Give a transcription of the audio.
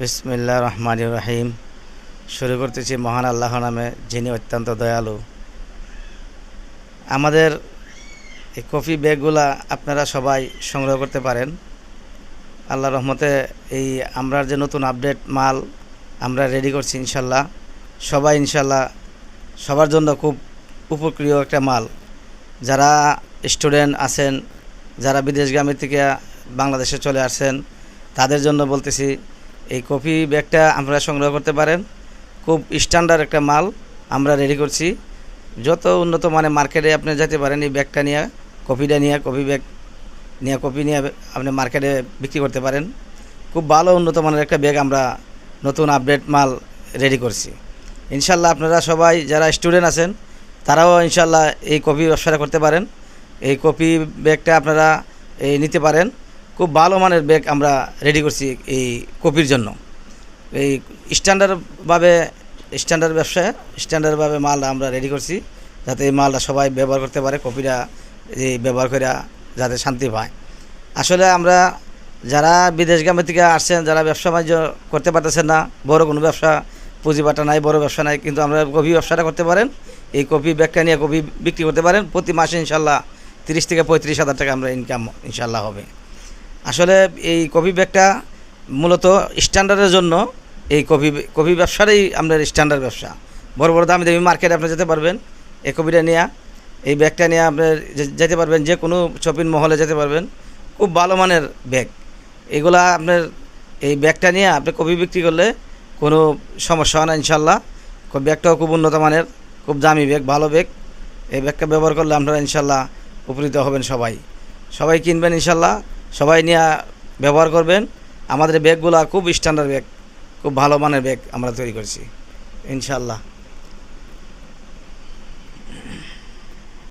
বিসমিল্লা রহমান রহিম। শুরু করতেছি মহান আল্লাহ নামে, যিনি অত্যন্ত দয়ালু। আমাদের এই কফি ব্যাগগুলা আপনারা সবাই সংগ্রহ করতে পারেন। আল্লাহ রহমতে এই আমরা যে নতুন আপডেট মাল আমরা রেডি করছি ইনশাল্লাহ। সবাই ইনশাল্লাহ সবার জন্য খুব উপক্রিয় একটা মাল। যারা স্টুডেন্ট আছেন, যারা বিদেশগামী থেকে বাংলাদেশে চলে আসছেন, তাদের জন্য বলতেছি এই কফি ব্যাগটা আপনারা সংগ্রহ করতে পারেন। খুব স্ট্যান্ডার্ড একটা মাল আমরা রেডি করছি। যত উন্নত মানে মার্কেটে আপনি যেতে পারেন এই ব্যাগটা নিয়ে, কফিটা নিয়ে, কফি ব্যাগ নিয়ে, কফি নিয়ে আপনি মার্কেটে বিক্রি করতে পারেন। খুব ভালো উন্নত মানের একটা ব্যাগ আমরা নতুন আপডেট মাল রেডি করছি। ইনশাল্লাহ আপনারা সবাই যারা স্টুডেন্ট আছেন, তারাও ইনশাল্লাহ এই কফি ব্যবসাটা করতে পারেন। এই কফি ব্যাগটা আপনারা এই নিতে পারেন। খুব ভালো মানের ব্যাগ আমরা রেডি করছি এই কপির জন্য। এই স্ট্যান্ডার্ডভাবে স্ট্যান্ডার্ড ব্যবসায় স্ট্যান্ডার্ডভাবে মালটা আমরা রেডি করছি, যাতে এই মালটা সবাই ব্যবহার করতে পারে, কপিরা এই ব্যবহার করে যাতে শান্তি পায়। আসলে আমরা যারা বিদেশ গ্রামের থেকে আসছেন, যারা ব্যবসা বাণিজ্য করতে পারতেছেন না, বড় কোনো ব্যবসা পুঁজিবাটা নাই, বড় ব্যবসা নাই, কিন্তু আমরা কপি ব্যবসাটা করতে পারেন, এই কপি ব্যাগটা নিয়ে কপি বিক্রি করতে পারেন, প্রতি মাসে ইনশাল্লাহ তিরিশ থেকে পঁয়ত্রিশ হাজার টাকা আমরা ইনকাম ইনশাল্লাহ হবে। আসলে এই কফি ব্যাগটা মূলত স্ট্যান্ডার্ডের জন্য এই কফি কফি ব্যবসাটাই আপনার স্ট্যান্ডার্ড ব্যবসা। বড় বড় দামি দামি মার্কেটে আপনি যেতে পারবেন এই কফিটা নিয়ে। এই ব্যাগটা নিয়ে আপনার যেতে পারবেন, যে কোনো শপিং মহলে যেতে পারবেন। খুব ভালো মানের ব্যাগ। এগুলা আপনার এই ব্যাগটা নিয়ে আপনি কফি বিক্রি করলে কোনো সমস্যা হয় না ইনশাল্লাহ ব্যাগটাও খুব উন্নত মানের, খুব দামি ব্যাগ, ভালো ব্যাগ। এই ব্যাগটা ব্যবহার করলে আপনারা ইনশাল্লাহ উপকৃত হবেন সবাই। সবাই কিনবেন ইনশাল্লাহ সবাই নিয়ে ব্যবহার করবেন। আমাদের ব্যাগগুলো খুব স্ট্যান্ডার্ড ব্যাগ, খুব ভালো মানের ব্যাগ আমরা তৈরি করছি ইনশাল্লাহ